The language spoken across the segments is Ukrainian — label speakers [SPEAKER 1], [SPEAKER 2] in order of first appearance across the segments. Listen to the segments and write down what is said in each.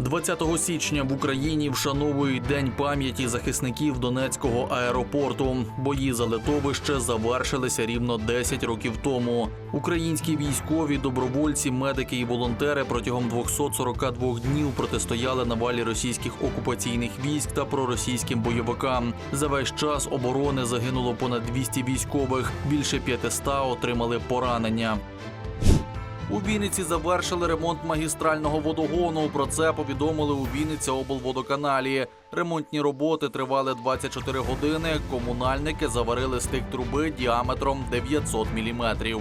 [SPEAKER 1] 20 січня в Україні вшановують День пам'яті захисників Донецького аеропорту. Бої за литовище завершилися рівно 10 років тому. Українські військові, добровольці, медики і волонтери протягом 242 днів протистояли навалі російських окупаційних військ та проросійським бойовикам. За весь час оборони загинуло понад 200 військових. Більше 500 отримали поранення. У Вінниці завершили ремонт магістрального водогону. Про це повідомили у Вінниці облводоканалі. Ремонтні роботи тривали 24 години. Комунальники заварили стик труби діаметром 900 міліметрів.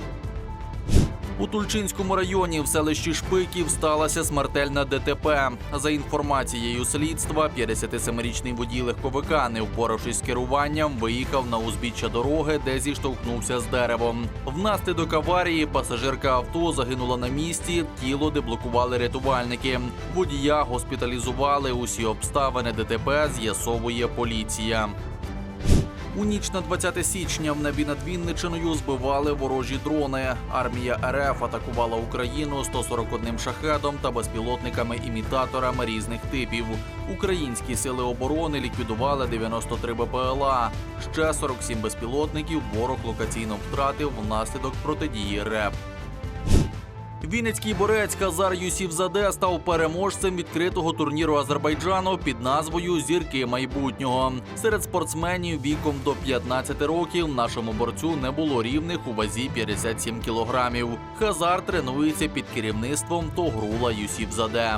[SPEAKER 1] У Тульчинському районі в селищі Шпиків сталося смертельна ДТП. За інформацією слідства, 57-річний водій легковика, не впоравшись з керуванням, виїхав на узбіччя дороги, де зіштовхнувся з деревом. Внаслідок аварії пасажирка авто загинула на місці. Тіло деблокували рятувальники. Водія госпіталізували. Усі обставини ДТП з'ясовує поліція. У ніч на 20 січня в небі над Вінничиною збивали ворожі дрони. Армія РФ атакувала Україну 141 шахедом та безпілотниками-імітаторами різних типів. Українські сили оборони ліквідували 93 БПЛА. Ще 47 безпілотників ворог локаційно втратив внаслідок протидії РЕП. Вінницький борець Казар Юсівзаде став переможцем відкритого турніру Азербайджану під назвою Зірки майбутнього. Серед спортсменів віком до 15 років нашому борцю не було рівних у вазі 57 кілограмів. Хазар тренується під керівництвом Тогрула Юсіфзаде.